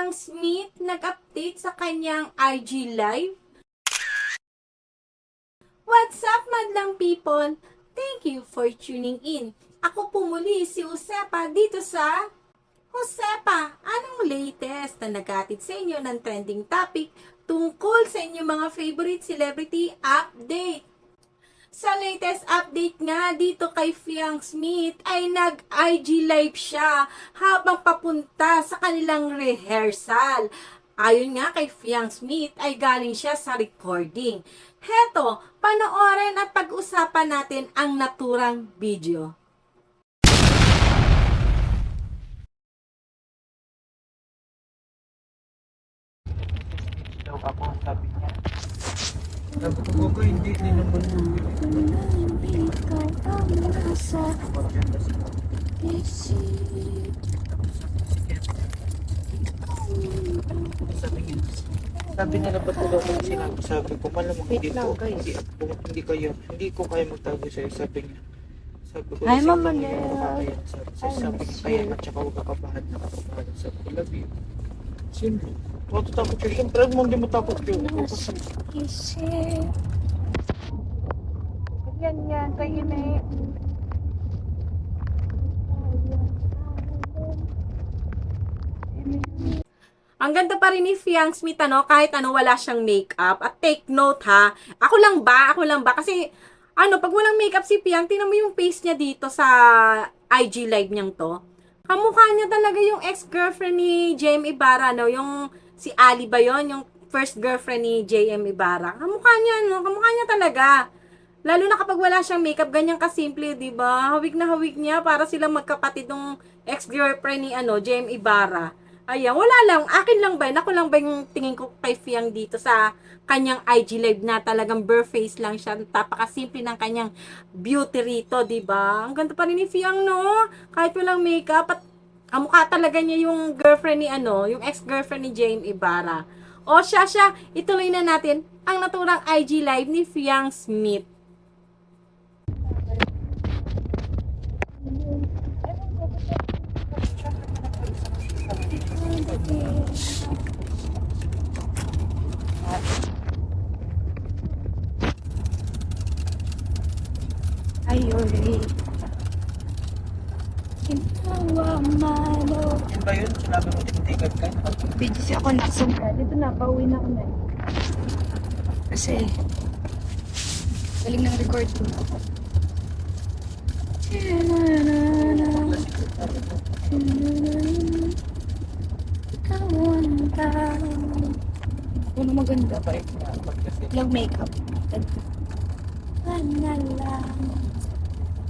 Fiang Smith nag-update sa kanyang IG Live? What's up, madlang people? Thank you for tuning in. Ako po muli si Josepa dito sa Josepa, anong latest na nagatid sa inyo ng trending topic tungkol sa inyong mga favorite celebrity update? Sa latest update nga dito kay Fiang Smith ay nag-IG live siya habang papunta sa kanilang rehearsal. Ayon nga kay Fiang Smith ay galing siya sa recording. Heto, panoorin at pag-usapan natin ang naturang video. daw ako sabi niya. Sabi ko, Gogo, hindi, hindi naman yung Ikaw ang nasa isip Sabi niya, sabi nila ba't ko daw kung sinabi? Sabi ko, malamang hindi ko, hindi ako, hindi kayo, hindi ko kaya magtago sa'yo. Sabi niya, sabi ko, Hi, "Isip Mama ko, hindi Nel. ako kakaya." Sabi, sabi, I sabi niya, kaya you. nga, tsaka huwag ka kabahan na kabahan. Sabi ko, love you. Simple. Matatakot siya. Siyempre, mo hindi matakot yun. isip Yan yan, tahimik Ang ganda pa rin ni Fiang Smith, ano, kahit ano, wala siyang makeup. At take note, ha, ako lang ba, ako lang ba, kasi, ano, pag walang makeup si Fiang, tingnan mo yung face niya dito sa IG live niyang to. Kamukha niya talaga yung ex-girlfriend ni JM Ibarra, no, yung, si Ali ba yon yung first girlfriend ni JM Ibarra. Kamukha niya, no, kamukha niya talaga. Lalo na kapag wala siyang makeup, ganyan kasimple, di ba? Hawig na hawig niya para silang magkapatid ng ex-girlfriend ni ano, JM Ibarra. Ayan, wala lang. Akin lang ba? Ako lang ba yung tingin ko kay Fiang dito sa kanyang IG live na talagang bare face lang siya. Tapakasimple ng kanyang beauty rito, di ba? Ang ganda pa rin ni Fiang, no? Kahit walang makeup at ang mukha talaga niya yung girlfriend ni ano, yung ex-girlfriend ni Jane Ibarra. O siya siya, ituloy na natin ang naturang IG live ni Fiang Smith. Ayuri Ginawa malo Yun ba yun? Sinabi mo, tinitigan ka? Busy ako nagsungka. Dito na, pauwi na ako na. Kasi, galing ng record ko. Ano maganda? Pag kasi, Lang makeup. Panalang.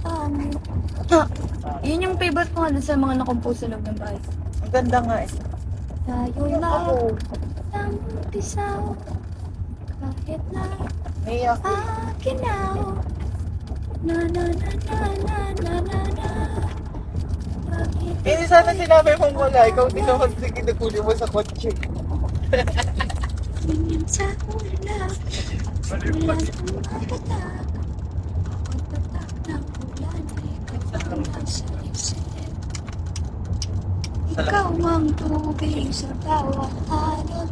Pangit. Ah, yun yung favorite ko nga dun sa mga nakompose sa loob ng bahay. ang ganda nga eh. Tayo Iyak ako. ang pisaw. Kahit na Naiyak. akinaw. Na na na na na na na na. Bakit Eh, sana sinabi mong wala. Ikaw din naman sige naguli mo sa kotse. tingin sa ula? Wala kang matatak. Ang tatak ng ulan ay kapag sa isip. Ikaw ang tubig sa bawat alon.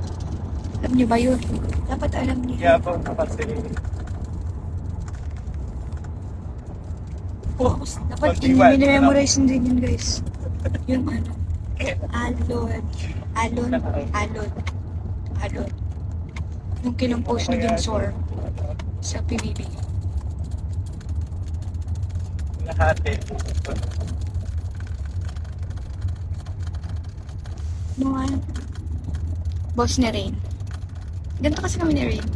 Alam niyo ba yun? Dapat alam niyo. Yabang ka kasi. Tapos, dapat i-memorize din yun, guys. Yung ano. Alon. Alon. Alon. Alon. Yung kinompose ni Dinsor sa PBB. Eh. Mga boss ni Rain. Ganito kasi kami ni Rain.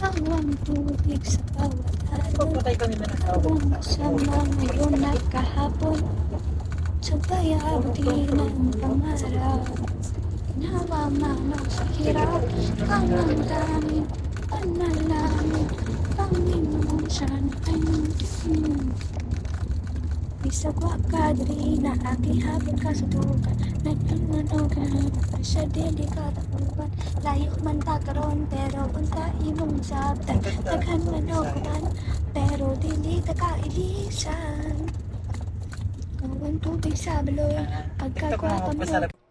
Kawang tubig sa bawat. Pagpatay kami na nasawa. Kung sama ngayon at kahapon Sabay abdi ng pangarap Nawa man ang sa hirap Ang ang daming panalangin Nandun Isagwa ka diri na aking habang kasutukan Nagpilmanogan sa delikatapuan Layo man ta karon pero unta imong sabtan Daghan man o kuman pero dili ta kailisan Bawang tubig sa balon. Pagkagwapa mo.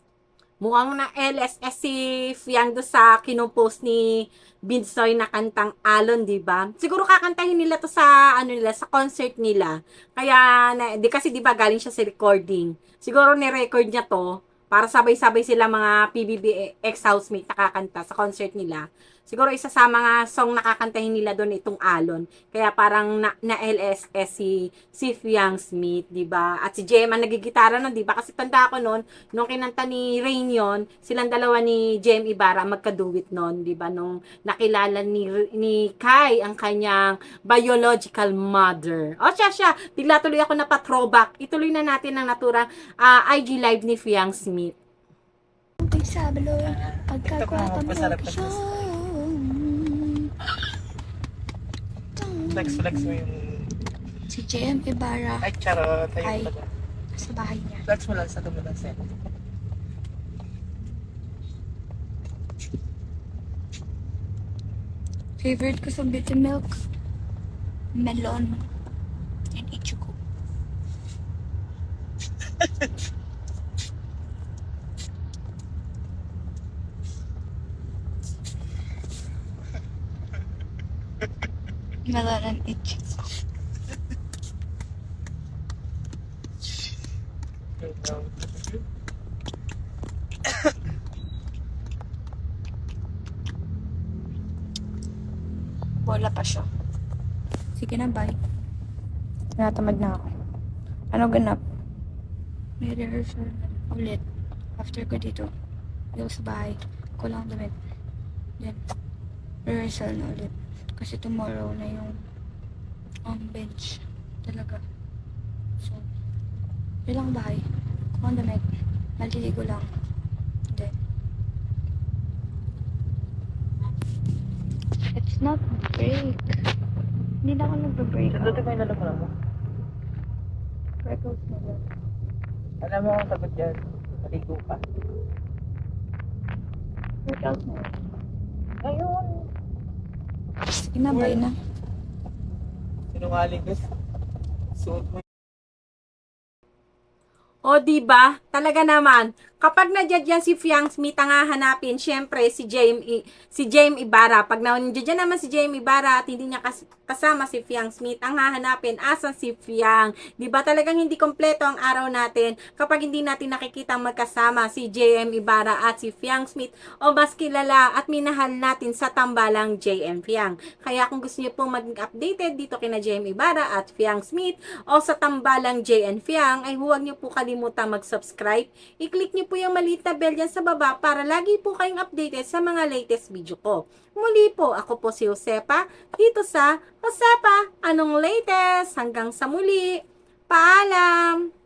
Mukhang na LSS si Fiang do sa kinopost ni Binsoy na kantang Alon, di ba? Siguro kakantahin nila to sa ano nila, sa concert nila. Kaya na, di kasi di ba galing siya sa recording. Siguro ni-record niya to para sabay-sabay sila mga PBB ex-housemate nakakanta sa concert nila. Siguro isa sa mga song nakakantahin nila doon itong Alon. Kaya parang na, na LSS si si Fiang Smith, di ba? At si Jem ang nagigitara nun, di ba? Kasi tanda ko noon, nung kinanta ni Rain yon, silang dalawa ni Jem Ibarra magkaduwit noon, di ba? Nung nakilala ni, ni Kai ang kanyang biological mother. O siya, siya. Bigla tuloy ako na pa-throwback. Ituloy na natin ang naturang ah, IG live ni Fiang Smith. Tubig sa balon. Pagkagwapa mo. Masarap na siya. Flex, flex mo yung... Si JM Ibarra Ay, charot. Ay. Pala. sa bahay niya. Flex mo lang sa kabilang set. Favorite ko sa milk, melon, and ichugo. melon and ichugo. Bola pa siya. Sige na, bye. Natamad na ako. Ano ganap? May rehearsal ulit. After ko dito. Dito sa bahay. Ko lang damit. Then, rehearsal na ulit. Kasi tomorrow na yung on bench. Talaga. So, yun lang bahay. Ko ang damit. Maliligo lang. Then, It's not break. Hindi na ako nagbe-break. Dito ko yung lalaman mo. Freckles na lang. Alam mo ang sagot dyan. Maligo ka. Freckles na lang. Bye na. Sinungaling ka. Suot mo O, di ba? Talaga naman. Kapag nadyan si Fiang Smith ang hahanapin, syempre si James si James Ibarra. Pag nandiyan naman si James Ibarra at hindi niya kas- kasama si Fiang Smith, ang hahanapin asan si Fiang. Di ba talagang hindi kompleto ang araw natin kapag hindi natin nakikita magkasama si JM Ibarra at si Fiang Smith o mas kilala at minahal natin sa tambalang JM Fiang. Kaya kung gusto niyo pong maging updated dito kina JM Ibarra at Fiang Smith o sa tambalang JN Fiang ay huwag niyo po kalimutan mag-subscribe. I-click niyo po yung maliit na bell dyan sa baba para lagi po kayong updated sa mga latest video ko. Muli po, ako po si Josepa dito sa Josepa, anong latest? Hanggang sa muli. Paalam!